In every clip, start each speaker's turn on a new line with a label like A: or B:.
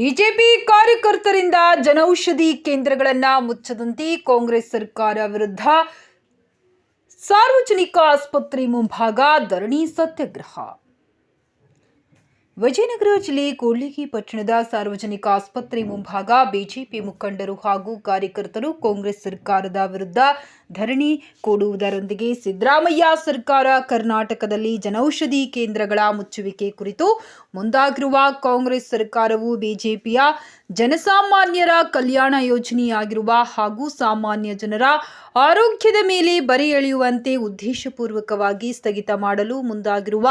A: BJP ಕಾರ್ಯಕರ್ತರಿಂದ ಜನೌಷಧಿ ಕೇಂದ್ರಗಳನ್ನ ಮುಚ್ಚದಂತೆ ಕಾಂಗ್ರೆಸ್ ಸರ್ಕಾರ ವಿರುದ್ಧ ಸಾರ್ವಜನಿಕ ಆಸ್ಪತ್ರೆ ಮುಂಭಾಗ ಧರಣಿ ಸತ್ಯಾಗ್ರಹ. ವಿಜಯನಗರ ಜಿಲ್ಲೆ ಕೂಡ್ಲಿಗಿ ಪಟ್ಟಣದ ಸಾರ್ವಜನಿಕ ಆಸ್ಪತ್ರೆ ಮುಂಭಾಗ ಬಿಜೆಪಿ ಮುಖಂಡರು ಹಾಗೂ ಕಾರ್ಯಕರ್ತರು ಕಾಂಗ್ರೆಸ್ ಸರ್ಕಾರದ ವಿರುದ್ಧ ಧರಣಿ ಕೊಡುವುದರೊಂದಿಗೆ ಸಿದ್ದರಾಮಯ್ಯ ಸರ್ಕಾರ ಕರ್ನಾಟಕದಲ್ಲಿ ಜನೌಷಧಿ ಕೇಂದ್ರಗಳ ಮುಚ್ಚುವಿಕೆ ಕುರಿತು ಮುಂದಾಗಿರುವ ಕಾಂಗ್ರೆಸ್ ಸರ್ಕಾರವು ಬಿಜೆಪಿಯ ಜನಸಾಮಾನ್ಯರ ಕಲ್ಯಾಣ ಯೋಜನೆಯಾಗಿರುವ ಹಾಗೂ ಸಾಮಾನ್ಯ ಜನರ ಆರೋಗ್ಯದ ಮೇಲೆ ಬರೆ ಎಳೆಯುವಂತೆ ಉದ್ದೇಶಪೂರ್ವಕವಾಗಿ ಸ್ಥಗಿತ ಮಾಡಲು ಮುಂದಾಗಿರುವ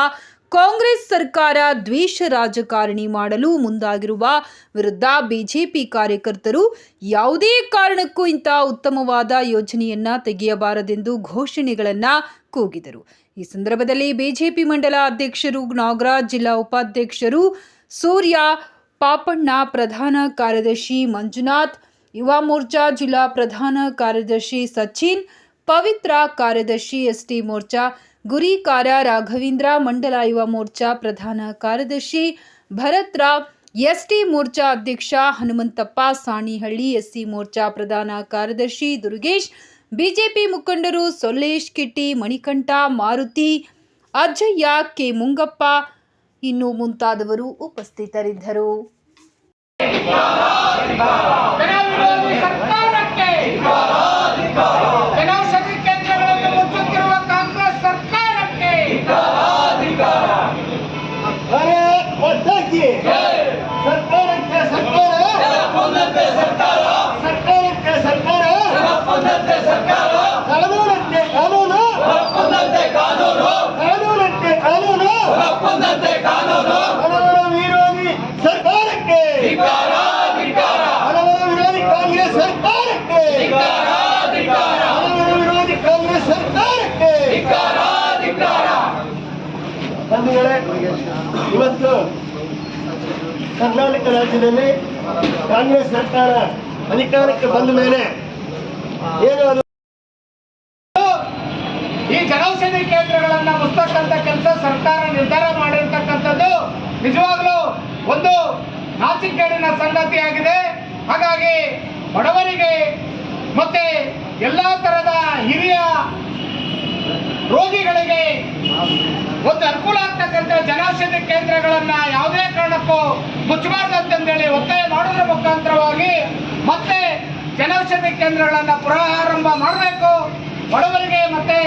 A: ಕಾಂಗ್ರೆಸ್ ಸರ್ಕಾರ ದ್ವೇಷ ರಾಜಕಾರಣಿ ಮಾಡಲು ಮುಂದಾಗಿರುವ ವಿರುದ್ಧ ಬಿಜೆಪಿ ಕಾರ್ಯಕರ್ತರು ಯಾವುದೇ ಕಾರಣಕ್ಕೂ ಇಂಥ ಉತ್ತಮವಾದ ಯೋಜನೆಯನ್ನ ತೆಗೆಯಬಾರದೆಂದು ಘೋಷಣೆಗಳನ್ನ ಕೂಗಿದರು. ಈ ಸಂದರ್ಭದಲ್ಲಿ ಬಿಜೆಪಿ ಮಂಡಲ ಅಧ್ಯಕ್ಷರು ನಾಗರಾಜ್, ಜಿಲ್ಲಾ ಉಪಾಧ್ಯಕ್ಷರು ಸೂರ್ಯ, ಪಾಪಣ್ಣ ಪ್ರಧಾನ ಕಾರ್ಯದರ್ಶಿ ಮಂಜುನಾಥ್, ಯುವ ಮೋರ್ಚಾ, ಜಿಲ್ಲಾ ಪ್ರಧಾನ ಕಾರ್ಯದರ್ಶಿ ಸಚಿನ್, ಪವಿತ್ರ ಕಾರ್ಯದರ್ಶಿ ಎಸ್ಟಿ ಮೋರ್ಚಾ ಗುರಿಕಾರ ರಾಘವೇಂದ್ರ ಮಂಡಲ ಯುವ ಮೋರ್ಚಾ ಪ್ರಧಾನ ಕಾರ್ಯದರ್ಶಿ ಭರತ್ ರಾವ್ ಎಸ್ಟಿ ಮೋರ್ಚಾ ಅಧ್ಯಕ್ಷ ಹನುಮಂತಪ್ಪ, ಸಾಣಿಹಳ್ಳಿ ಎಸ್ಸಿ ಮೋರ್ಚಾ ಪ್ರಧಾನ ಕಾರ್ಯದರ್ಶಿ ದುರ್ಗೇಶ್, ಬಿಜೆಪಿ ಮುಖಂಡರು ಸೊಲ್ಲೇಶ್ ಕಿಟ್ಟಿ, ಮಣಿಕಂಠ, ಮಾರುತಿ, ಅಜ್ಜಯ್ಯ, ಕೆ ಮುಂಗಪ್ಪ ಇನ್ನು ಮುಂತಾದವರು ಉಪಸ್ಥಿತರಿದ್ದರು.
B: ಸರ್ಕಾರಕ್ಕೆ ಮಾತಾ ಸರ್ಕಾರಕ್ಕೆ
C: ಸರ್ಕಾರ. ಸರ್ಕಾರ. ಸರ್ಕಾರಕ್ಕೆ ಸರ್ಕಾರ. ಸರ್ಕಾರ. ಕಾನೂನಕ್ಕೆ ಕಾನೂನು. ಕಾನೂನಕ್ಕೆ ಕಾನೂನು. ಹಣವರ ವಿರೋಧಿ ಸರ್ಕಾರಕ್ಕೆ. ಹಣವರ ವಿರೋಧಿ ಕಾಂಗ್ರೆಸ್ ಸರ್ಕಾರಕ್ಕೆ. ಹಣವರ ವಿರೋಧಿ ಕಾಂಗ್ರೆಸ್ ಸರ್ಕಾರಕ್ಕೆ. ಬಂಧುಗಳೇ ಇವತ್ತು ಕರ್ನಾಟಕ ರಾಜ್ಯದಲ್ಲಿ ಕಾಂಗ್ರೆಸ್ ಸರ್ಕಾರ ಅಧಿಕಾರಕ್ಕೆ ಬಂದ ಮೇಲೆ ಏನು ಅದು?
B: ಈ ಜನೌಷಧಿ ಕೇಂದ್ರಗಳನ್ನ ಮುಚ್ಚತಕ್ಕಂಥ ಕೆಲಸ ಸರ್ಕಾರ ನಿರ್ಧಾರ ಮಾಡಿರ್ತಕ್ಕಂಥದ್ದು ನಿಜವಾಗ್ಲೂ ಒಂದು ನಾಚಿಕೆಗೇಡಿನ ಸಂಗತಿಯಾಗಿದೆ. ಹಾಗಾಗಿ ಬಡವರಿಗೆ ಮತ್ತೆ ಎಲ್ಲಾ ತರದ ಹಿರಿಯ ರೋಗಿಗಳಿಗೆ ಒಂದು ಅನುಕೂಲ ಆಗ್ತಕ್ಕಂಥ ಜನೌಷಧಿ ಕೇಂದ್ರಗಳನ್ನ ಯಾವುದೇ ಕಾರಣಕ್ಕೂ ಮುಚ್ಚಬಾರ್ದು ಅಂತಂದೇಳಿ ಒತ್ತಾಯ ಮಾಡೋದ್ರ ಮುಖಾಂತರವಾಗಿ ಮತ್ತೆ ಜನೌಷಧಿ ಕೇಂದ್ರಗಳನ್ನ ಪುನರಾರಂಭ ಮಾಡಬೇಕು, ಬಡವರಿಗೆ ಮತ್ತೆ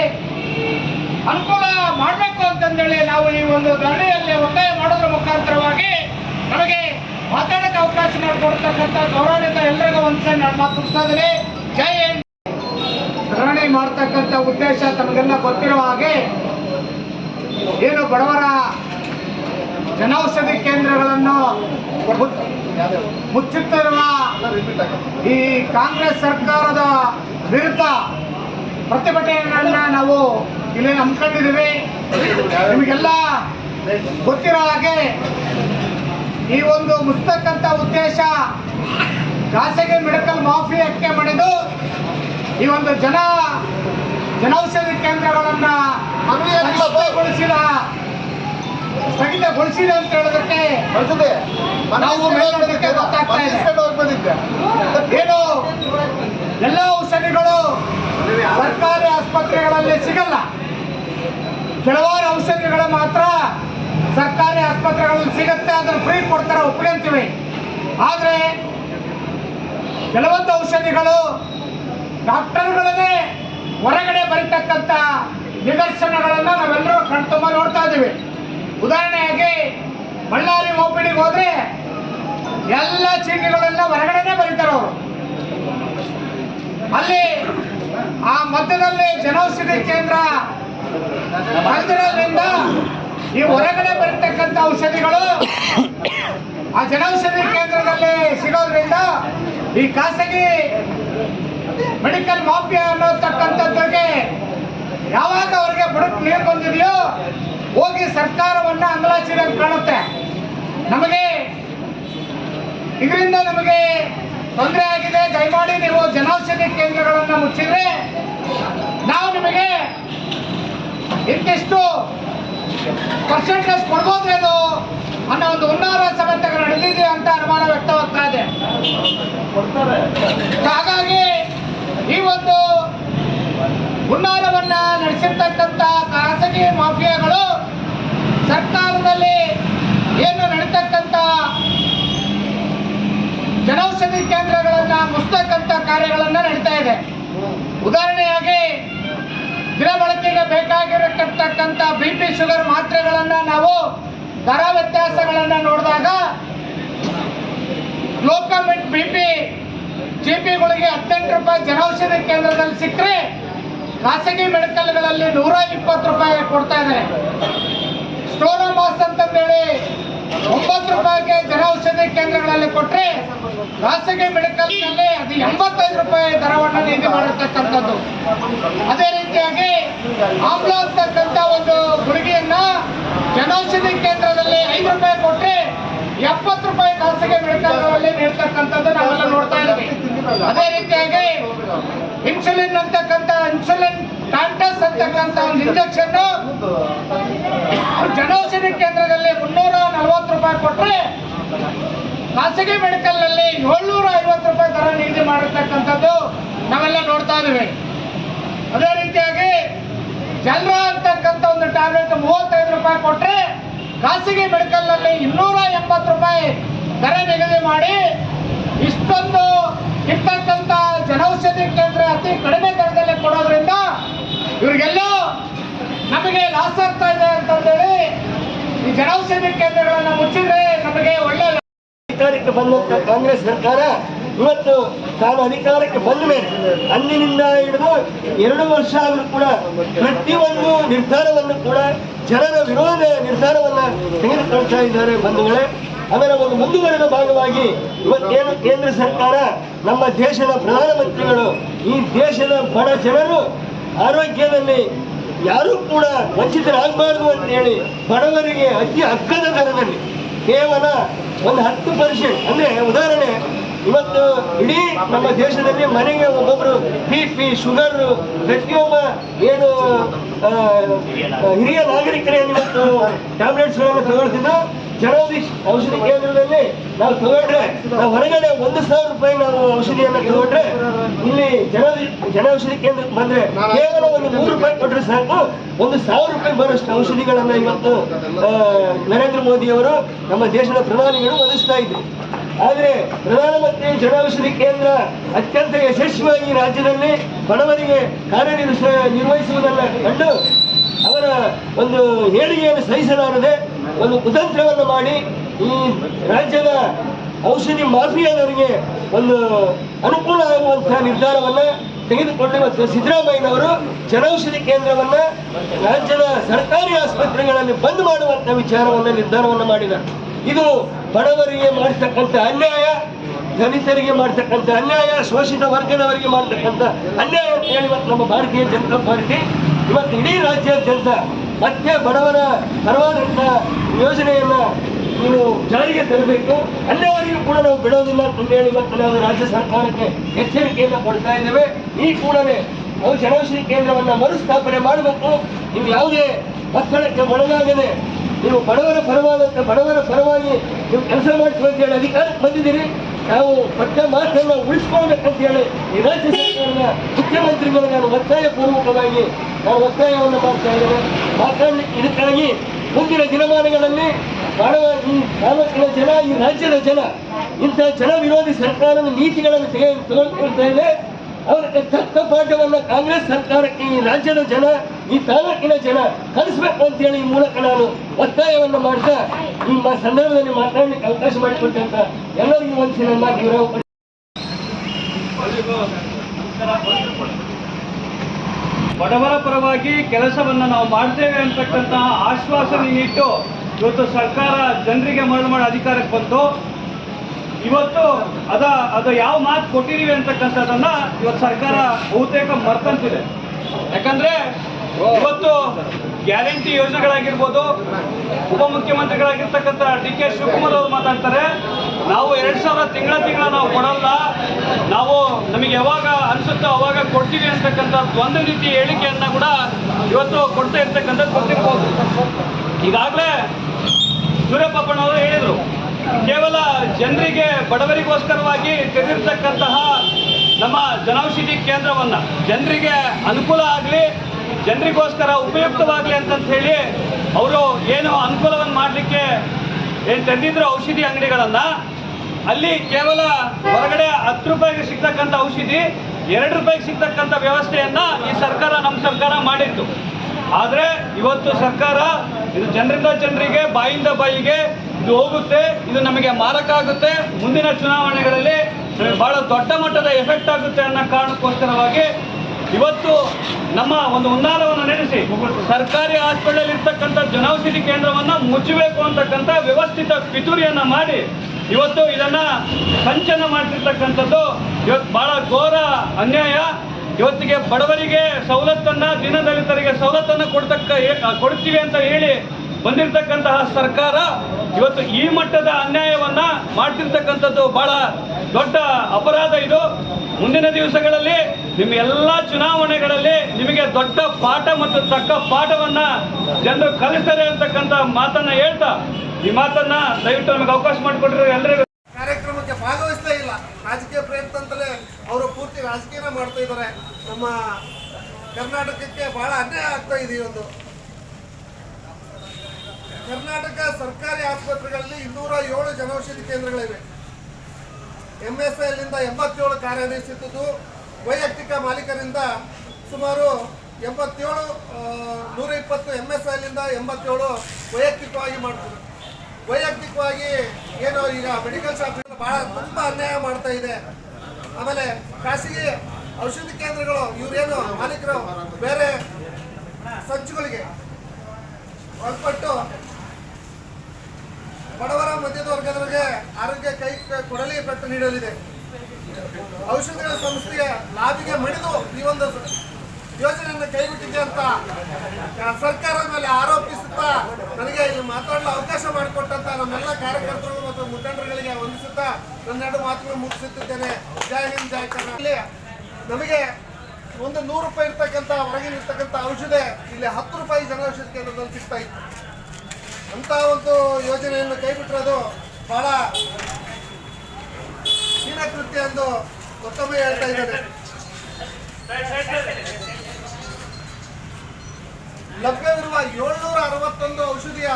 B: ಅನುಕೂಲ ಮಾಡಬೇಕು ಅಂತಂದೇಳಿ ನಾವು ಈ ಒಂದು ಧರಣಿಯಲ್ಲಿ ಒತ್ತಾಯ ಮಾಡೋದ್ರ ಮುಖಾಂತರವಾಗಿ ನಮಗೆ ಮಾತಾಡಕ್ಕೆ ಅವಕಾಶ ಮಾಡಿಕೊಡ್ತಕ್ಕಂಥ ಗೌರವಾನ್ವಿತ ಎಲ್ಲರಿಗೂ ಒಂದ್ಸಲ ನಾನು ಮಾತು ಮುಗಿಸ್ತಾ ಇದ್ದೀನಿ. ಜೈ ಹಿಂದ್. ಧರಣಿ ಮಾಡ್ತಕ್ಕಂಥ ಉದ್ದೇಶ ತಮಗೆಲ್ಲ ಗೊತ್ತಿರುವ ಹಾಗೆ ಏನು ಬಡವರ ಜನೌಷಧಿ ಕೇಂದ್ರಗಳನ್ನು ಮುಚ್- ಮುಚ್ಚುತ್ತಿರುವ ಈ ಕಾಂಗ್ರೆಸ್ ಸರ್ಕಾರದ ವಿರುದ್ಧ ಪ್ರತಿಭಟನೆಗಳನ್ನ ನಾವು ಇಲ್ಲಿ ಹಮ್ಮಿಕೊಂಡಿದ್ದೀವಿ ನಿಮಗೆಲ್ಲ ಗೊತ್ತಿರೋ ಹಾಗೆ ಈ ಒಂದು ಮುಚ್ಚತಕ್ಕಂಥ ಉದ್ದೇಶ ಖಾಸಗಿ ಮೆಡಿಕಲ್ ಮಾಫಿಯಾಕ್ಕೆ ಮಾಡಿದ್ದು ಈ ಒಂದು ಜನ ಜನೌಷಧಿ ಕೇಂದ್ರಗಳನ್ನ ಸ್ಥಗಿತಗೊಳಿಸಿದ ಸ್ಥಗಿತಗೊಳಿಸಿದೆ ಅಂತ ಹೇಳೋದಕ್ಕೆ ನಾವು ಗೊತ್ತಾಗ್ತಾ ಇದೆ. ಏನು? ಎಲ್ಲ ಔಷಧಿಗಳು ಸರ್ಕಾರಿ ಆಸ್ಪತ್ರೆಗಳಲ್ಲಿ ಸಿಗಲ್ಲ. ಕೆಲವಾರು ಔಷಧಿಗಳು ಮಾತ್ರ ಸರ್ಕಾರಿ ಆಸ್ಪತ್ರೆಗಳಲ್ಲಿ ಸಿಗುತ್ತೆ ಅದನ್ನು ಫ್ರೀ ಕೊಡ್ತಾರೆ ಒಪ್ಕೊಂತೀವಿ ಆದರೆ ಕೆಲವೊಂದು ಔಷಧಿಗಳು ಡಾಕ್ಟರ್ಗಳನ್ನೇ ಹೊರಗಡೆ ಬರೀತಕ್ಕಂಥ ನಿದರ್ಶನಗಳನ್ನ ನಾವೆಲ್ಲರೂ ಕಣ್ತುಂಬ ನೋಡ್ತಾ ಇದ್ದೀವಿ. ಉದಾಹರಣೆಯಾಗಿ, ಬಳ್ಳಾರಿ ಓಪಿಡಿಗೆ ಹೋದ್ರೆ ಎಲ್ಲ ಚೀಟಿಗಳೆಲ್ಲ ಹೊರಗಡೆನೆ ಬರೀತಾರೆ ಅವರು. ಅಲ್ಲಿ ಆ ಮಧ್ಯದಲ್ಲಿ ಜನೌಷಧಿ ಕೇಂದ್ರ ಬಂದಿರೋದ್ರಿಂದ ಈ ಹೊರಗಡೆ ಬರತಕ್ಕಂಥ ಔಷಧಿಗಳು ಆ ಜನೌಷಧಿ ಕೇಂದ್ರದಲ್ಲಿ ಸಿಗೋದ್ರಿಂದ ಈ ಖಾಸಗಿ ಮೆಡಿಕಲ್ ಮಾಫಿಯಾ ಅನ್ನೋತಕ್ಕಂಥದ್ರಿಗೆ ಯಾವಾಗ ಅವ್ರಿಗೆ ಬುಡಕ್ ನೀರು ಬಂದಿದೆಯೋ ಹೋಗಿ ಸರ್ಕಾರವನ್ನ ಅಂಗಲಾಚಿದಂಗೆ ಕಾಣುತ್ತೆ. ನಮಗೆ ಇದರಿಂದ ನಮಗೆ ತೊಂದರೆ ಆಗಿದೆ. ದಯಮಾಡಿ ನೀವು ಜನೌಷಧಿ ಕೇಂದ್ರಗಳನ್ನು ಮುಚ್ಚಿದ್ರೆ ನಾವು ನಿಮಗೆ ಇಂತಿಷ್ಟು ಪರ್ಸೆಂಟೇಜ್ ಕೊಡ್ಬೋದೇನೋ ಅನ್ನೋ ಒಂದು ಉನ್ನಾರ ಸಮೇತ ನಡೆದಿದೆ ಅಂತ ಅನುಮಾನ ವ್ಯಕ್ತವಾಗ್ತಾ ಇದೆ ಹಾಗಾಗಿ ಈ ಒಂದು ಹುನ್ನಾರವನ್ನ ನಡೆಸಿರ್ತಕ್ಕಂಥ ಖಾಸಗಿ ಮಾಫಿಯಾಗಳು ಸರ್ಕಾರದಲ್ಲಿ ಏನು ನಡೀತಕ್ಕಂಥ ಜನೌಷಧಿ ಕೇಂದ್ರಗಳನ್ನ ಮುಸ್ತಕ್ಕಂಥ ಕಾರ್ಯಗಳನ್ನ ನಡೀತಾ ಇದೆ. ಉದಾಹರಣೆಯಾಗಿ ದಿನ ಬಳಕೆಗೆ ಬೇಕಾಗಿರತಕ್ಕಂಥ ಬಿ ಪಿ ಶುಗರ್ ಮಾತ್ರೆಗಳನ್ನ ನಾವು ದರ ವ್ಯತ್ಯಾಸಗಳನ್ನ ನೋಡಿದಾಗ ಲೋಕಮಿಟ್ ಬಿ ಪಿ ಜಿ ಪಿಗಳಿಗೆ ಹದಿನೆಂಟು ರೂಪಾಯಿ ಜನೌಷಧಿ ಕೇಂದ್ರದಲ್ಲಿ ಸಿಕ್ಕರೆ ಖಾಸಗಿ ಮೆಡಿಕಲ್ಗಳಲ್ಲಿ ನೂರ ಇಪ್ಪತ್ತು ರೂಪಾಯಿ ಕೊಡ್ತಾ ಇದ್ದಾರೆ. ಸ್ಟೋರೋಮಾಸ್ ಅಂತಂದೇಳಿ ಒಂಬತ್ತು ರೂಪಾಯಿಗೆ ಜನೌಷಧಿ ಕೇಂದ್ರಗಳಲ್ಲಿ ಕೊಟ್ಟರೆ ಖಾಸಗಿ ಮೆಡಿಕಲ್ನಲ್ಲಿ ಅದು ಎಂಬತ್ತೈದು ರೂಪಾಯಿ ದರವನ್ನು ನಿಗದಿ ಮಾಡಿರ್ತಕ್ಕಂಥದ್ದು ಅದೇ ರೀತಿಯಾಗಿ ಆಮ್ಲ ಅಂತಕ್ಕಂಥ ಒಂದು ಗುಳಿಗೆಯನ್ನ ಜನೌಷಧಿ ಕೇಂದ್ರದಲ್ಲಿ ಐದು ರೂಪಾಯಿ ಕೊಟ್ಟರೆ ಎಪ್ಪತ್ತು ರೂಪಾಯಿ ಖಾಸಗಿ ಮೆಡಿಕಲ್ಗಳಲ್ಲಿ ನೀಡ್ತಕ್ಕಂಥದ್ದು ನಾವೆಲ್ಲ ನೋಡ್ತಾ ಇದ್ದೀವಿ ಅದೇ ರೀತಿಯಾಗಿ ಇನ್ಸುಲಿನ್ ಅಂತಕ್ಕಂಥ ಇನ್ಸುಲಿನ್ ಅಂತಕ್ಕಂಥ ಒಂದು ಇಂಜೆಕ್ಷನ್ ಜನೌಷಧಿ ಕೇಂದ್ರದಲ್ಲಿ ಮುನ್ನೂರ ನಲವತ್ತು ರೂಪಾಯಿ ಕೊಟ್ಟರೆ ಖಾಸಗಿ ಮೆಡಿಕಲ್ನಲ್ಲಿ ಏಳ್ನೂರ ಐವತ್ತು ರೂಪಾಯಿ ದರ ನಿಗದಿ ಮಾಡಿರ್ತಕ್ಕಂಥದ್ದು ನಾವೆಲ್ಲ ನೋಡ್ತಾ ಇದ್ದೀವಿ. ಅದೇ ರೀತಿಯಾಗಿ ಜನರ ಅಂತಕ್ಕಂಥ ಒಂದು ಟ್ಯಾಬ್ಲೆಟ್ ಮೂವತ್ತೈದು ರೂಪಾಯಿ ಕೊಟ್ಟರೆ ಖಾಸಗಿ ಮೆಡಿಕಲ್ನಲ್ಲಿ ಇನ್ನೂರ ಎಂಬತ್ತು ರೂಪಾಯಿ ದರ ನಿಗದಿ ಮಾಡಿ ಇಷ್ಟೊಂದು ಇರ್ತಕ್ಕಂಥ ಜನೌಷಧಿ ಕೇಂದ್ರ ಅತಿ ಕಡಿಮೆ ನಮಗೆ ಲಾಸ್ ಆಗ್ತಾ ಇದೆ ಅಂತಂದೇಳಿ ಈ ಜನೌಷಧಿ ಕೇಂದ್ರಗಳನ್ನು ಮುಚ್ಚಿದ್ರೆ ನಮಗೆ ಒಳ್ಳೆ
C: ಅಧಿಕಾರಕ್ಕೆ ಬಂದಂತ ಕಾಂಗ್ರೆಸ್ ಸರ್ಕಾರ ಇವತ್ತು ತಾನು ಅಧಿಕಾರಕ್ಕೆ ಬಂದ ಮೇಲೆ ಅಂದಿನಿಂದ ಹಿಡಿದು ಎರಡು ವರ್ಷ ಆದರೂ ಕೂಡ ಪ್ರತಿಯೊಂದು ನಿರ್ಧಾರವನ್ನು ಕೂಡ ಜನರ ವಿರೋಧ ನಿರ್ಧಾರವನ್ನ ತೆಗೆದುಕೊಳ್ತಾ ಇದ್ದಾರೆ ಬಂಧುಗಳೇ. ಅದರ ಒಂದು ಮುಂದುವರೆದ ಭಾಗವಾಗಿ ಇವತ್ತೇನು ಕೇಂದ್ರ ಸರ್ಕಾರ ನಮ್ಮ ದೇಶದ ಪ್ರಧಾನಮಂತ್ರಿಗಳು ಈ ದೇಶದ ಬಡ ಜನರು ಆರೋಗ್ಯದಲ್ಲಿ ಯಾರೂ ಕೂಡ ವಂಚಿತರಾಗಬಾರ್ದು ಅಂತ ಹೇಳಿ ಬಡವರಿಗೆ ಅತಿ ಹಕ್ಕದ ದರದಲ್ಲಿ ಕೇವಲ ಒಂದು ಹತ್ತು ಪರ್ಸೆಂಟ್, ಅಂದ್ರೆ ಉದಾಹರಣೆ, ಇವತ್ತು ಇಡೀ ನಮ್ಮ ದೇಶದಲ್ಲಿ ಮನೆಗೆ ಒಬ್ಬೊಬ್ರು ಬಿ ಪಿ, ಶುಗರ್, ಪ್ರತಿಯೊಬ್ಬ ಏನು ಹಿರಿಯ ನಾಗರಿಕರೇನು ಇವತ್ತು ಟ್ಯಾಬ್ಲೆಟ್ಸ್ಗಳನ್ನು ತಗೊಳ್ತಿದ್ದು? ಜನೌಷಧಿ ಔಷಧಿ ಕೇಂದ್ರದಲ್ಲಿ ನಾವು ತಗೊಂಡ್ರೆ ನಾವು ಹೊರಗಡೆ ಒಂದು ಸಾವಿರ ರೂಪಾಯಿ ನಾವು ಔಷಧಿಯನ್ನು ತಗೊಂಡ್ರೆ ಇಲ್ಲಿ ಜನೌಷಧಿ ಜನೌಷಧಿ ಕೇಂದ್ರಕ್ಕೆ ಬಂದ್ರೆ ಕೇವಲ ಒಂದು ನೂರು ರೂಪಾಯಿ ಕೊಟ್ಟರೆ ಸಾಕು. ಒಂದು ಸಾವಿರ ರೂಪಾಯಿ ಬರೋಷ್ಟು ಔಷಧಿಗಳನ್ನ ಇವತ್ತು ನರೇಂದ್ರ ಮೋದಿ ಅವರು ನಮ್ಮ ದೇಶದ ಪ್ರಧಾನಿಗಳು ಒದಗಿಸ್ತಾ ಇದ್ರು. ಆದ್ರೆ ಪ್ರಧಾನಮಂತ್ರಿ ಜನೌಷಧಿ ಕೇಂದ್ರ ಅತ್ಯಂತ ಯಶಸ್ವಿಯಾಗಿ ರಾಜ್ಯದಲ್ಲಿ ಬಡವರಿಗೆ ಕಾರ್ಯನಿರ್ವಹಿಸ ನಿರ್ವಹಿಸುವುದನ್ನು ಕಂಡು ಅವರ ಒಂದು ಹೇಳಿಕೆಯನ್ನು ಸಹಿಸಲಾರದೆ ಒಂದು ಕುತಂತ್ರವನ್ನು ಮಾಡಿ ಈ ರಾಜ್ಯದ ಔಷಧಿ ಮಾಫಿಯಾದವರಿಗೆ ಒಂದು ಅನುಕೂಲ ಆಗುವಂತಹ ನಿರ್ಧಾರವನ್ನು ತೆಗೆದುಕೊಂಡಿರುವ ಸಿದ್ದರಾಮಯ್ಯನವರು ಜನೌಷಧಿ ಕೇಂದ್ರವನ್ನ ರಾಜ್ಯದ ಸರ್ಕಾರಿ ಆಸ್ಪತ್ರೆಗಳಲ್ಲಿ ಬಂದ್ ಮಾಡುವಂತಹ ವಿಚಾರವನ್ನು ನಿರ್ಧಾರವನ್ನು ಮಾಡಿದ್ದಾರೆ. ಇದು ಬಡವರಿಗೆ ಮಾಡತಕ್ಕಂಥ ಅನ್ಯಾಯ, ದಲಿತರಿಗೆ ಮಾಡ್ತಕ್ಕಂಥ ಅನ್ಯಾಯ, ಶೋಷಿತ ವರ್ಗದವರಿಗೆ ಮಾಡ್ತಕ್ಕಂಥ ಅನ್ಯಾಯ ಅಂತ ಹೇಳಿ ನಮ್ಮ ಭಾರತೀಯ ಜನತಾ ಪಾರ್ಟಿ ಇವತ್ತು ಇಡೀ ರಾಜ್ಯಾದ್ಯಂತ ಮತ್ತೆ ಬಡವರ ಪರವಾದಂಥ ಯೋಜನೆಯನ್ನ ನೀವು ಜಾರಿಗೆ ತರಬೇಕು. ಅಲ್ಲಿವರೆಗೂ ಕೂಡ ನಾವು ಬಿಡೋದಿಲ್ಲ ಅಂತ ಹೇಳಿ ಮತ್ತು ನಾವು ರಾಜ್ಯ ಸರ್ಕಾರಕ್ಕೆ ಎಚ್ಚರಿಕೆಯನ್ನು ಕೊಡ್ತಾ ಇದ್ದೇವೆ. ಈ ಕೂಡಲೇ ನಾವು ಜನೌಷಧಿ ಕೇಂದ್ರವನ್ನ ಮರುಸ್ಥಾಪನೆ ಮಾಡಬೇಕು. ನೀವು ಯಾವುದೇ ಒತ್ತಡಕ್ಕೆ ಒಳಗಾಗದೆ ನೀವು ಬಡವರ ಪರವಾದಂಥ ಬಡವರ ಪರವಾಗಿ ನೀವು ಕೆಲಸ ಮಾಡಿಸುವಂತ ಅಂತ ಹೇಳಿ ಅಧಿಕಾರಕ್ಕೆ ಬಂದಿದ್ದೀರಿ. ನಾವು ಪಠ್ಯ ಮಾತನ್ನ ಉಳಿಸ್ಕೊಳ್ಬೇಕಂತ ಹೇಳಿ ಈ ರಾಜ್ಯ ಸರ್ಕಾರದ ಮುಖ್ಯಮಂತ್ರಿಗಳು ನಾನು ಒತ್ತಾಯ ಪೂರ್ವಕವಾಗಿ ನಾನು ಒತ್ತಾಯವನ್ನು ಮಾಡ್ತಾ ಇದ್ದೇನೆ ಮಾತಾಡ್ಲಿಕ್ಕೆ ಇದಕ್ಕಾಗಿ ಮುಂದಿನ ದಿನಮಾನಗಳಲ್ಲಿ ಮಾಡುವ ಈ ತಾಲೂಕಿನ ಜನ, ಈ ರಾಜ್ಯದ ಜನ, ಇಂಥ ಜನ ವಿರೋಧಿ ಸರ್ಕಾರದ ನೀತಿಗಳನ್ನು ತೆಗೆ ತೆಗೆದುಕೊಳ್ತಾ ಇದೆ. ಅವರ ತಕ್ಕ ಪಾಠವನ್ನು ಕಾಂಗ್ರೆಸ್ ಸರ್ಕಾರಕ್ಕೆ ಈ ರಾಜ್ಯದ ಜನ, ಈ ತಾಲೂಕಿನ ಜನ ಕಲಿಸ್ಬೇಕು ಅಂತೇಳಿ ಈ ಮೂಲಕ ನಾನು ಒತ್ತಾಯವನ್ನು ಮಾಡ್ತಾ ಈ ಮ- ಸಂದರ್ಭದಲ್ಲಿ ಮಾತನಾಡಲಿಕ್ಕೆ ಅವಕಾಶ ಮಾಡಿಕೊಟ್ಟಂತ ಎಲ್ಲರಿಗೂ ಒಂದು ನನ್ನ ಗೌರವ
D: ಬಡವರ ಪರವಾಗಿ ಕೆಲಸವನ್ನು ನಾವು ಮಾಡ್ತೇವೆ ಅಂತಕ್ಕಂತಹ ಆಶ್ವಾಸನೆ ನೀಟ್ಟು ಇವತ್ತು ಸರ್ಕಾರ ಜನರಿಗೆ ಮರಳು ಮಾಡಿ ಅಧಿಕಾರಕ್ಕೆ ಬಂತು. ಇವತ್ತು ಅದ ಅದು ಯಾವ ಮಾತು ಕೊಟ್ಟಿದ್ದೀವಿ ಅಂತಕ್ಕಂಥದ್ದನ್ನ ಇವತ್ತು ಸರ್ಕಾರ ಬಹುತೇಕ ಮರ್ತಂತಿದೆ ಯಾಕಂದ್ರೆ ಇವತ್ತು ಗ್ಯಾರಂಟಿ ಯೋಜನೆಗಳಾಗಿರ್ಬೋದು ಉಪಮುಖ್ಯಮಂತ್ರಿಗಳಾಗಿರ್ತಕ್ಕಂಥ ಡಿ ಕೆ ಶಿವಕುಮಾರ್ ಅವರು ಮಾತಾಡ್ತಾರೆ, ನಾವು ಎರಡ್ ಸಾವಿರ ತಿಂಗಳ ತಿಂಗಳ ನಾವು ಕೊಡಲ್ಲ, ನಾವು ನಮಗೆ ಯಾವಾಗ ಅನ್ಸುತ್ತೋ ಅವಾಗ ಕೊಡ್ತೀವಿ ಅಂತಕ್ಕಂಥ ದ್ವಂದ್ವ ರೀತಿ ಹೇಳಿಕೆಯನ್ನ ಕೂಡ ಇವತ್ತು ಕೊಡ್ತಾ ಇರ್ತಕ್ಕಂಥದ್ದು ಗೊತ್ತಿರ್ಬೋದು ಈಗಾಗಲೇ ಸೂರ್ಯಪ್ಪಣ್ಣವರು ಹೇಳಿದರು, ಕೇವಲ ಜನರಿಗೆ ಬಡವರಿಗೋಸ್ಕರವಾಗಿ ತೆರೆದಿರ್ತಕ್ಕಂತಹ ನಮ್ಮ ಜನೌಷಧಿ ಕೇಂದ್ರವನ್ನು ಜನರಿಗೆ ಅನುಕೂಲ ಆಗಲಿ ಜನರಿಗೋಸ್ಕರ ಉಪಯುಕ್ತವಾಗಲಿ ಅಂತಂತ ಹೇಳಿ ಅವರು ಏನು ಅನುಕೂಲವನ್ನು ಮಾಡಲಿಕ್ಕೆ ಏನು ತಂದಿದ್ರು ಔಷಧಿ ಅಂಗಡಿಗಳನ್ನು, ಅಲ್ಲಿ ಕೇವಲ ಹೊರಗಡೆ ಹತ್ತು ರೂಪಾಯಿಗೆ ಸಿಗ್ತಕ್ಕಂಥ ಔಷಧಿ, ಎರಡು ರೂಪಾಯಿಗೆ ಸಿಗ್ತಕ್ಕಂಥ ವ್ಯವಸ್ಥೆಯನ್ನ ಈ ಸರ್ಕಾರ, ನಮ್ಮ ಸರ್ಕಾರ ಮಾಡಿತ್ತು. ಆದರೆ ಇವತ್ತು ಸರ್ಕಾರ ಇದು ಜನರಿಂದ ಜನರಿಗೆ, ಬಾಯಿಂದ ಬಾಯಿಗೆ ಇದು ಹೋಗುತ್ತೆ, ಇದು ನಮಗೆ ಮಾರಕ ಆಗುತ್ತೆ ಮುಂದಿನ ಚುನಾವಣೆಗಳಲ್ಲಿ ಬಹಳ ದೊಡ್ಡ ಮಟ್ಟದ ಎಫೆಕ್ಟ್ ಆಗುತ್ತೆ ಅನ್ನೋ ಕಾರಣಕ್ಕೋಸ್ಕರವಾಗಿ ಇವತ್ತು ನಮ್ಮ ಒಂದು ಹುನ್ನಾರವನ್ನು ನಡೆಸಿ ಸರ್ಕಾರಿ ಹಾಸ್ಪಿಟಲ್ ಇರ್ತಕ್ಕಂಥ ಜನೌಷಧಿ ಕೇಂದ್ರವನ್ನ ಮುಚ್ಚಬೇಕು ಅಂತಕ್ಕಂಥ ವ್ಯವಸ್ಥಿತ ಪಿತೂರಿಯನ್ನ ಮಾಡಿ ಇವತ್ತು ಇದನ್ನ ಸಂಚನ ಮಾಡ್ತಿರ್ತಕ್ಕಂಥದ್ದು ಇವತ್ತು ಬಹಳ ಘೋರ ಅನ್ಯಾಯ. ಇವತ್ತಿಗೆ ಬಡವರಿಗೆ ಸವಲತ್ತನ್ನು ದೀನದಲಿತರಿಗೆ ಸವಲತ್ತನ್ನು ಕೊಡ್ತಕ್ಕ ಕೊಡ್ತೀವಿ ಅಂತ ಹೇಳಿ ಬಂದಿರತಕ್ಕಂತಹ ಸರ್ಕಾರ ಇವತ್ತು ಈ ಮಟ್ಟದ ಅನ್ಯಾಯವನ್ನ ಮಾಡ್ತಿರ್ತಕ್ಕಂಥದ್ದು ಬಹಳ ದೊಡ್ಡ ಅಪರಾಧ ಇದು. ಮುಂದಿನ ದಿವಸಗಳಲ್ಲಿ ನಿಮ್ಮ ಎಲ್ಲಾ ಚುನಾವಣೆಗಳಲ್ಲಿ ನಿಮಗೆ ದೊಡ್ಡ ಪಾಠ ಮತ್ತು ತಕ್ಕ ಪಾಠವನ್ನ ಜನರು ಕಲಿಸ್ತಾರೆ ಅಂತಕ್ಕಂಥ ಮಾತನ್ನ ಹೇಳ್ತಾ, ಈ ಮಾತನ್ನ ದಯವಿಟ್ಟು ನಮಗೆ ಅವಕಾಶ ಮಾಡಿಕೊಟ್ಟಿರೋ ಎಲ್ಲರಿಗೂ
E: ಕಾರ್ಯಕ್ರಮಕ್ಕೆ ಭಾಗವಹಿಸ್ತಾ ಇಲ್ಲ. ರಾಜಕೀಯ ಪ್ರಯತ್ನ ಅಂತಲೇ ಅವರು ಪೂರ್ತಿ ರಾಜಕೀಯನ ಮಾಡ್ತಾ ಇದ್ದಾರೆ. ನಮ್ಮ ಕರ್ನಾಟಕಕ್ಕೆ ಬಹಳ ಅನ್ಯಾಯ ಆಗ್ತಾ ಇದೆ ಇವತ್ತು ಕರ್ನಾಟಕ ಸರ್ಕಾರಿ ಆಸ್ಪತ್ರೆಗಳಲ್ಲಿ ಇನ್ನೂರ ಏಳು ಜನೌಷಧಿ ಕೇಂದ್ರಗಳಿವೆ. ಎಂ ಎಸ್ ಐಲಿಂದ ಎಂಬತ್ತೇಳು ಕಾರ್ಯನಿರ್ವಹಿಸುತ್ತಿದ್ದು, ವೈಯಕ್ತಿಕ ಮಾಲೀಕರಿಂದ ಸುಮಾರು ಎಂಬತ್ತೇಳು ನೂರ ಇಪ್ಪತ್ತು ಎಂ ಎಸ್ ಐಲಿಂದ ಎಂಬತ್ತೇಳು ವೈಯಕ್ತಿಕವಾಗಿ ಮಾಡ್ತಾರೆ ವೈಯಕ್ತಿಕವಾಗಿ ಏನು ಈಗ ಮೆಡಿಕಲ್ ಶಾಪ್ ಬಹಳ ತುಂಬ ಅನ್ಯಾಯ ಮಾಡ್ತಾ ಇದೆ. ಆಮೇಲೆ ಖಾಸಗಿ ಔಷಧಿ ಕೇಂದ್ರಗಳು, ಇವರೇನು ಮಾಲೀಕರು ಬೇರೆ ಸಂಚುಗಳಿಗೆ ಒಳಪಟ್ಟು ಬಡವರ ಮಧ್ಯದ ವರ್ಗದವರಿಗೆ ಆರೋಗ್ಯ ಕೈ ಕೊಡಲಿ ಪ್ರಯತ್ನ ನೀಡಲಿದೆ. ಔಷಧಿಗಳ ಸಂಸ್ಥೆಗೆ ಲಾಭಿಗೆ ಮಣಿದು ಈ ಒಂದು ಯೋಜನೆಯನ್ನು ಕೈಬಿಟ್ಟಿದೆ ಅಂತ ಸರ್ಕಾರದ ಮೇಲೆ ಆರೋಪಿಸುತ್ತಾ ನನಗೆ ಇಲ್ಲಿ ಮಾತಾಡಲು ಅವಕಾಶ ಮಾಡಿಕೊಟ್ಟಂತ ನಮ್ಮೆಲ್ಲ ಕಾರ್ಯಕರ್ತರು ಮತ್ತು ಮುಖಂಡರುಗಳಿಗೆ ವಂದಿಸುತ್ತಾ ನನ್ನೆರಡು ಮಾತುಗಳು ಮುಗಿಸುತ್ತಿದ್ದೇನೆ. ಜೈ ಹಿಂದ್, ಜೈ ಕರ್ನಾಟಕ. ನಮಗೆ ಒಂದು ನೂರು ರೂಪಾಯಿ ಇರ್ತಕ್ಕಂಥ, ಹೊರಗಿನ ಇರ್ತಕ್ಕಂಥ ಔಷಧಿ, ಇಲ್ಲಿ ಹತ್ತು ರೂಪಾಯಿ ಜನೌಷಧಿ ಕೇಂದ್ರದಲ್ಲಿ ಸಿಗ್ತಾ ಇತ್ತು. ಅಂತ ಒಂದು ಯೋಜನೆಯನ್ನು ಕೈಬಿಟ್ಟಿರೋದು ಬಹಳ ಕೃತ್ಯ ಎಂದು ಮತ್ತೊಮ್ಮೆ ಹೇಳ್ತಾ ಇದ್ದಾರೆ ಲಭ್ಯವಿರುವ ಏಳ್ನೂರ ಅರವತ್ತೊಂದು ಔಷಧಿಯ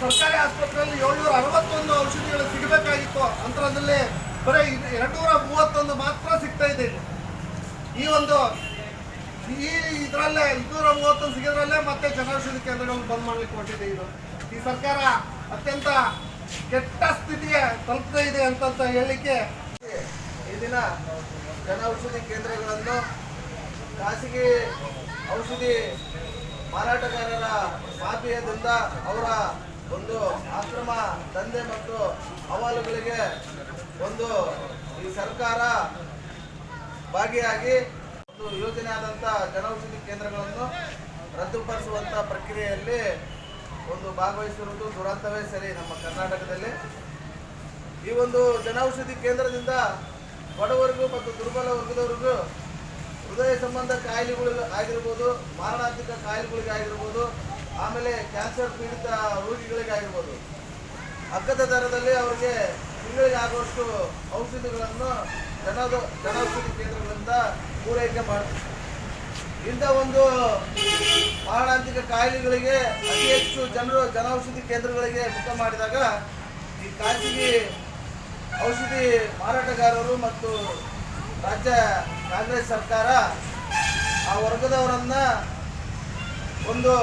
E: ಸರ್ಕಾರಿ ಆಸ್ಪತ್ರೆಯಲ್ಲಿ ಏಳ್ನೂರ ಅರವತ್ತೊಂದು ಔಷಧಿಗಳು ಸಿಗಬೇಕಾಗಿತ್ತು. ಅಂತರದಲ್ಲಿ ಬರೀ ಎರಡ್ನೂರ ಮೂವತ್ತೊಂದು ಮಾತ್ರ ಸಿಗ್ತಾ ಇದೆ. ಈ ಒಂದು ಈ ಇದರಲ್ಲೇ ಇನ್ನೂರ ಮೂವತ್ತೊಂದು ಸಿಗೋದ್ರಲ್ಲೇ ಮತ್ತೆ ಜನೌಷಧಿ ಕೇಂದ್ರಗಳನ್ನು ಬಂದ್ ಮಾಡ್ಲಿಕ್ಕೆ ಹೊರಟಿದೆ ಇದು. ಈ ಸರ್ಕಾರ ಅತ್ಯಂತ ಕೆಟ್ಟ ಸ್ಥಿತಿಗೆ ತಲುಪ್ತಾ ಇದೆ ಅಂತ ಹೇಳಲಿಕ್ಕೆ
F: ಈ ದಿನ ಜನೌಷಧಿ ಕೇಂದ್ರಗಳನ್ನು ಖಾಸಗಿ ಔಷಧಿ ಮಾರಾಟಗಾರರ ಮಾಫಿಯಾದಿಂದ ಅವರ ಒಂದು ಆಶ್ರಮ, ದಂಧೆ ಮತ್ತು ಅಹವಾಲುಗಳಿಗೆ ಒಂದು ಈ ಸರ್ಕಾರ ಭಾಗಿಯಾಗಿ ಯೋಜನೆ ಆದಂಥ ಜನೌಷಧಿ ಕೇಂದ್ರಗಳನ್ನು ರದ್ದುಪಡಿಸುವಂಥ ಪ್ರಕ್ರಿಯೆಯಲ್ಲಿ ಒಂದು ಭಾಗವಹಿಸಿರುವುದು ದುರಂತವೇ ಸರಿ ನಮ್ಮ ಕರ್ನಾಟಕದಲ್ಲಿ. ಈ ಒಂದು ಜನೌಷಧಿ ಕೇಂದ್ರದಿಂದ ಬಡವರಿಗೂ ಮತ್ತು ದುರ್ಬಲ ವರ್ಗದವರಿಗೂ ಹೃದಯ ಸಂಬಂಧ ಕಾಯಿಲೆಗಳು ಆಗಿರ್ಬೋದು, ಮಾರಣಾಂತಿಕ ಕಾಯಿಲೆಗಳಿಗೆ ಆಗಿರ್ಬೋದು, ಆಮೇಲೆ ಕ್ಯಾನ್ಸರ್ ಪೀಡಿತ ರೋಗಿಗಳಿಗೆ ಆಗಿರ್ಬೋದು. ಅಗ್ಗದ ದರದಲ್ಲಿ ಅವರಿಗೆ ತಿಂಗಳಿಗೆ ಆಗುವಷ್ಟು ಔಷಧಿಗಳನ್ನು ಜನ ಜನೌಷಧಿ ಕೇಂದ್ರಗಳಿಂದ ಪೂರೈಕೆ ಮಾಡ್ತಾರೆ ಇಂಥ ಒಂದು ಮಾರಣಾಂತಿಕ ಕಾಯಿಲೆಗಳಿಗೆ ಅತಿ ಹೆಚ್ಚು ಜನರು, ಜನೌಷಧಿ ಕೇಂದ್ರಗಳಿಗೆ ಮುಖ ಮಾಡಿದಾಗ ಈ ಖಾಸಗಿ ಔಷಧಿ ಮಾರಾಟಗಾರರು ಮತ್ತು ರಾಜ್ಯ ಕಾಂಗ್ರೆಸ್ ಸರ್ಕಾರ ಆ ವರ್ಗದವರನ್ನ ಒಂದು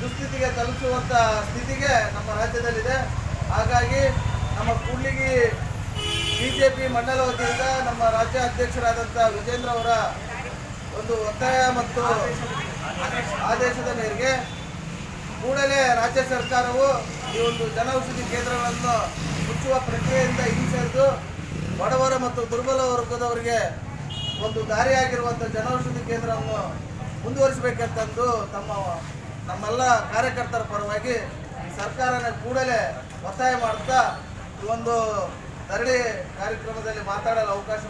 F: ದುಸ್ಥಿತಿಗೆ ತಲುಪುವಂಥ ಸ್ಥಿತಿಗೆ ನಮ್ಮ ರಾಜ್ಯದಲ್ಲಿದೆ. ಹಾಗಾಗಿ ನಮ್ಮ ಕೂಡ್ಲಿಗಿ ಬಿಜೆಪಿ ಮಂಡಲ ವತಿಯಿಂದ ನಮ್ಮ ರಾಜ್ಯ ಅಧ್ಯಕ್ಷರಾದಂಥ ವಿಜೇಂದ್ರ ಅವರ ಒಂದು ಒತ್ತಾಯ ಮತ್ತು ಆದೇಶದ ಮೇರೆಗೆ ಕೂಡಲೇ ರಾಜ್ಯ ಸರ್ಕಾರವು ಈ ಒಂದು ಜನೌಷಧಿ ಕೇಂದ್ರಗಳನ್ನು ಮುಚ್ಚುವ ಪ್ರಕ್ರಿಯೆಯಿಂದ ಹಿಂಸೆದು ಬಡವರ ಮತ್ತು ದುರ್ಬಲ ವರ್ಗದವರಿಗೆ ಒಂದು ದಾರಿಯಾಗಿರುವಂಥ ಜನೌಷಧಿ ಕೇಂದ್ರವನ್ನು ಮುಂದುವರಿಸಬೇಕಂತಂದು ತಮ್ಮ ನಮ್ಮೆಲ್ಲ ಕಾರ್ಯಕರ್ತರ ಪರವಾಗಿ ಸರ್ಕಾರನ ಕೂಡಲೇ ಒತ್ತಾಯ ಮಾಡುತ್ತಾ ಈ ಒಂದು ಧರಣಿ ಕಾರ್ಯಕ್ರಮದಲ್ಲಿ ಮಾತಾಡಲು ಅವಕಾಶ